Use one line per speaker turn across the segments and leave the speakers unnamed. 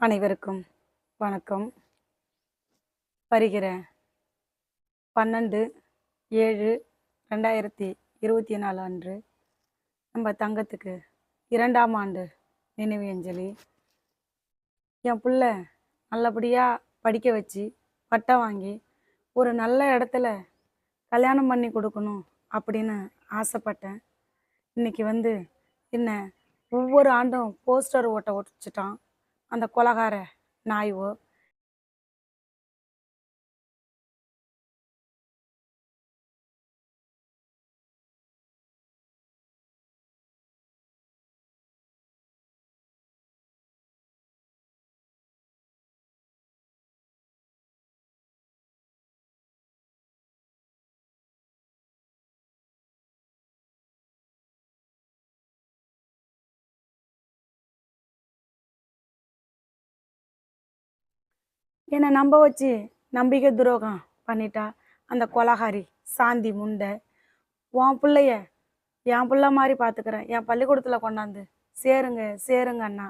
அனைவருக்கும் வணக்கம். வருகிற பன்னெண்டு ஏழு ரெண்டாயிரத்தி இருபத்தி நாலு அன்று நம்ம தங்கத்துக்கு இரண்டாம் ஆண்டு நினைவு அஞ்சலி. என் பிள்ள நல்லபடியாக படிக்க வச்சு பட்டம் வாங்கி ஒரு நல்ல இடத்துல கல்யாணம் பண்ணி கொடுக்கணும் அப்படின்னு ஆசைப்பட்டேன். இன்னைக்கு வந்து என்ன ஒவ்வொரு ஆண்டும் போஸ்டர் ஓட்ட ஒட்டிச்சிட்டான். அந்த கொலகார நாயோ என்னை நம்ப வச்சு நம்பிக்கை துரோகம் பண்ணிட்டா அந்த கொலகாரி சாந்தி முண்டை. உன் பிள்ளைய என் பிள்ளை மாதிரி பார்த்துக்கிறேன் என் பள்ளிக்கூடத்தில் கொண்டாந்து சேருங்க சேருங்க அண்ணா.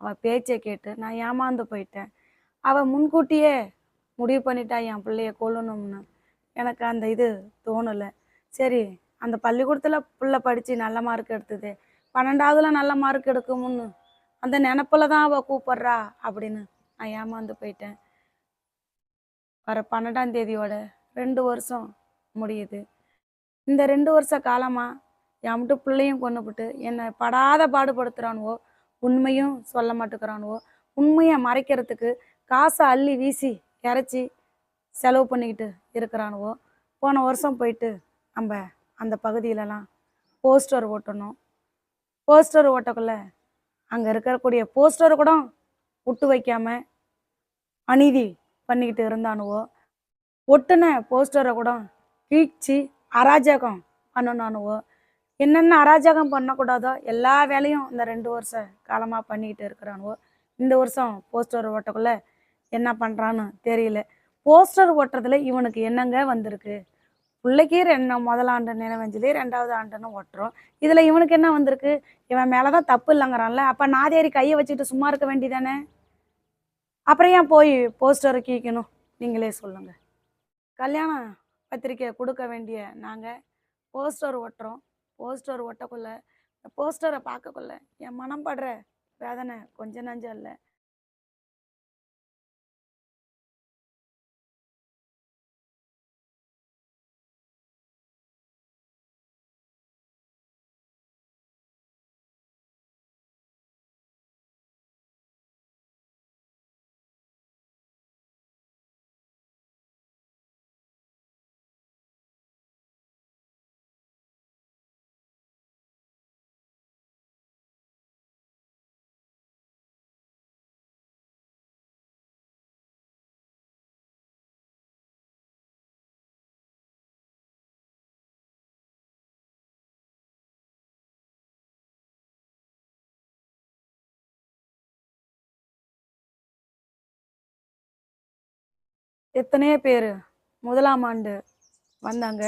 அவள் பேச்சை கேட்டு நான் ஏமாந்து போயிட்டேன். அவள் முன்கூட்டியே முடிவு பண்ணிட்டா என் பிள்ளைய கொல்லணும்னு. எனக்கு அந்த இது தோணலை. சரி அந்த பள்ளிக்கூடத்தில் பிள்ளை படித்து நல்ல மார்க் எடுத்தது. பன்னெண்டாவதுல நல்ல மார்க் எடுக்கும்னு. அந்த நினப்பில் தான் அவள் கூப்பிட்றா அப்படின்னு நான் ஏமாந்து போயிட்டேன். வர பன்னெண்டாம் தேதியோட ரெண்டு வருஷம் முடியுது. இந்த ரெண்டு வருஷ காலமாக என் மட்டும் பிள்ளையும் கொண்டுபிட்டு என்னை படாத பாடுபடுத்துகிறானுவோ உண்மையும் சொல்ல மாட்டேங்கிறானுவோ உண்மையை மறைக்கிறதுக்கு காசை அள்ளி வீசி இறச்சி செலவு பண்ணிக்கிட்டு இருக்கிறானுவோ போன வருஷம் போயிட்டு நம்ம அந்த பகுதியிலலாம் போஸ்டர் ஓட்டணும். போஸ்டர் ஓட்டக்குள்ள அங்கே இருக்கக்கூடிய போஸ்டர் கூட விட்டு வைக்காம அநீதி பண்ணிக்கிட்டு இருந்தானுவோ? ஒட்டுன போஸ்டரை கூட கீழ்ச்சி அராஜகம் பண்ணனானுவோ? என்னென்ன அராஜகம் பண்ணக்கூடாதோ எல்லா வேலையும் இந்த ரெண்டு வருஷ காலமாக பண்ணிக்கிட்டு இருக்கிறானுவோ? இந்த வருஷம் போஸ்டர் ஓட்டக்குள்ள என்ன பண்ணுறான்னு தெரியல. போஸ்டர் ஓட்டுறதுல இவனுக்கு என்னங்க வந்திருக்கு? பிள்ளைக்கு ரெண்டு முதலாண்டு நினைவஞ்சலி ரெண்டாவது ஆண்டுன்னு ஓட்டுறோம். இதில் இவனுக்கு என்ன வந்திருக்கு? இவன் மேலே தான் தப்பு இல்லைங்கிறான்ல. அப்போ நாதேரி கையை வச்சுட்டு சும்மா இருக்க வேண்டிதானே அப்புறம் ஏன் போய் போஸ்டரை கீக்கணும்? நீங்களே சொல்லுங்கள் கல்யாண பத்திரிக்கை கொடுக்க வேண்டிய நாங்கள் போஸ்டர் ஒட்டுறோம். போஸ்டர் ஒட்டக்குள்ள போஸ்டரை பார்க்கக்குள்ள என் மனம் படுற வேதனை கொஞ்சம் நஞ்சம் இல்லை. எத்தனையோ பேர் முதலாம் ஆண்டு வந்தாங்க.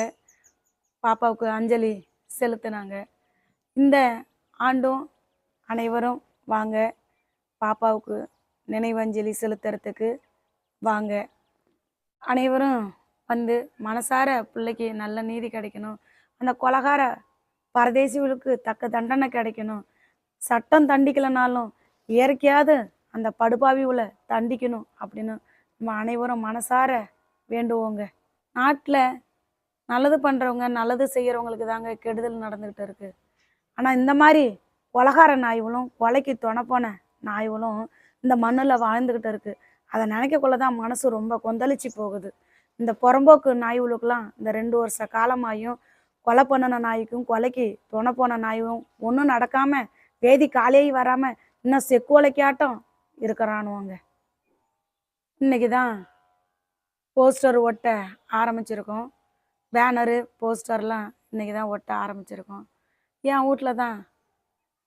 பாப்பாவுக்கு அஞ்சலி செலுத்தினாங்க. இந்த ஆண்டும் அனைவரும் வாங்க. பாப்பாவுக்கு நினைவஞ்சலி செலுத்துறதுக்கு வாங்க. அனைவரும் வந்து மனசார பிள்ளைக்கு நல்ல நீதி கிடைக்கணும். அந்த கொலகார பரதேசிகளுக்கு தக்க தண்டனை கிடைக்கணும். சட்டம் தண்டிக்கலைனாலும் இயற்கையாவது அந்த படுபாவிகளை தண்டிக்கணும் அப்படின்னு நம்ம அனைவரும் மனசார வேண்டுவோங்க. நாட்டில் நல்லது பண்ணுறவங்க நல்லது செய்கிறவங்களுக்கு தாங்க கெடுதல் நடந்துக்கிட்டு இருக்கு. ஆனால் இந்த மாதிரி கொலகார நாய்களும் கொலைக்கு துணைப்போன நாய்களும் இந்த மண்ணில் வாழ்ந்துக்கிட்டு இருக்கு. அதை நினைக்கக்குள்ள தான் மனசு ரொம்ப கொந்தளிச்சு போகுது. இந்த புறம்போக்கு நாய்களுக்கெல்லாம் இந்த ரெண்டு வருஷ காலமாயும் கொலை பண்ணின நாய்க்கும் கொலைக்கு துணை போன நாயும் ஒன்றும் நடக்காமல் வேதி காலையே வராமல் இன்னும் செக்கோலைக்காட்டம் இருக்கிறானுவாங்க. இன்னைக்கு தான் போஸ்டர் ஒட்ட ஆரம்பிச்சிருக்கோம். பேனரு போஸ்டர்லாம் இன்னைக்கு தான் ஒட்ட ஆரம்பிச்சிருக்கோம். என் வீட்டில் தான்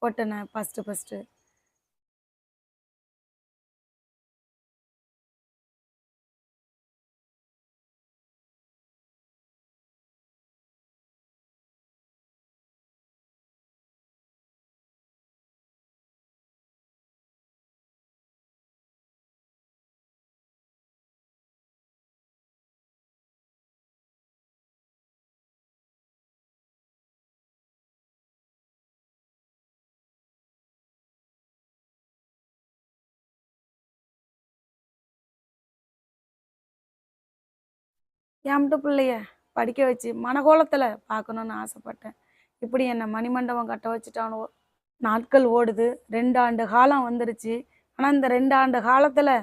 ஒட்டினேன் ஃபஸ்ட்டு ஃபஸ்ட்டு என்கிட்ட பிள்ளைய படிக்க வச்சு மனகோலத்தில் பார்க்கணுன்னு ஆசைப்பட்டேன். இப்படி என்னை மணிமண்டபம் கட்ட வச்சுட்டானுவோ நாட்கள் ஓடுது. ரெண்டு ஆண்டு காலம் வந்துருச்சு. ஆனால் இந்த ரெண்டு ஆண்டு காலத்தில்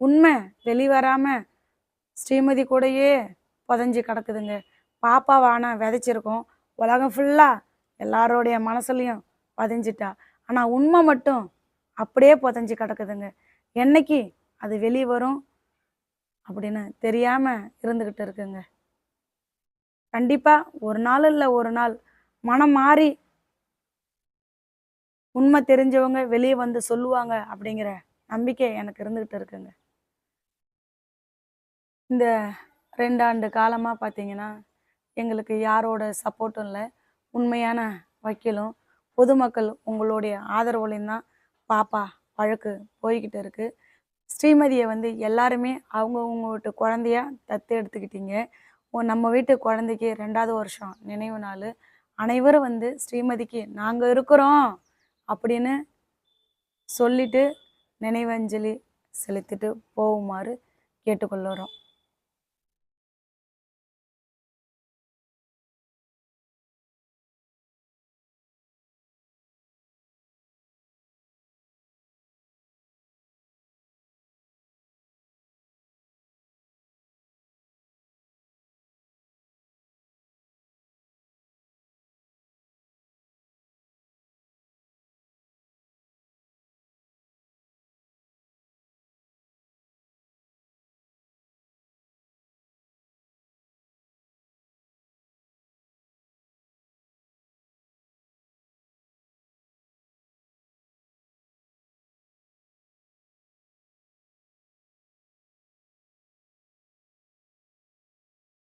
உண்மை வெளிவராமல் ஸ்ரீமதி கூடயே புதஞ்சு கிடக்குதுங்க. பாப்பாவை ஆனால் விதைச்சிருக்கோம். உலகம் ஃபுல்லாக எல்லாரோடைய மனசுலையும் புதஞ்சிட்டா. ஆனால் உண்மை மட்டும் அப்படியே புதஞ்சி கிடக்குதுங்க. என்னைக்கு அது வெளியே வரும் அப்படின்னு தெரியாமல் இருந்துக்கிட்டு இருக்குங்க. கண்டிப்பாக ஒரு நாள் இல்லை ஒரு நாள் மனம் மாறி உண்மை தெரிஞ்சவங்க வெளியே வந்து சொல்லுவாங்க அப்படிங்கிற நம்பிக்கை எனக்கு இருந்துக்கிட்டு இருக்குங்க. இந்த ரெண்டாண்டு காலமாக பார்த்தீங்கன்னா எங்களுக்கு யாரோட சப்போர்ட்டும் இல்லை. உண்மையான வக்கீலும் பொதுமக்கள் உங்களுடைய ஆதரவுலையும் தான் பாப்பா வழக்கு போய்கிட்டு இருக்குது ஸ்ரீமதியை வந்து எல்லாருமே அவங்கவுங்க வீட்டு குழந்தையா தத்து எடுத்துக்கிட்டீங்க. நம்ம வீட்டு குழந்தைக்கு ரெண்டாவது வருஷம் நினைவு நாள். அனைவரும் வந்து ஸ்ரீமதிக்கு நாங்கள் இருக்கிறோம் அப்படின்னு சொல்லிட்டு நினைவஞ்சலி செலுத்திட்டு போகுமாறு கேட்டுக்கொள்ளுறோம்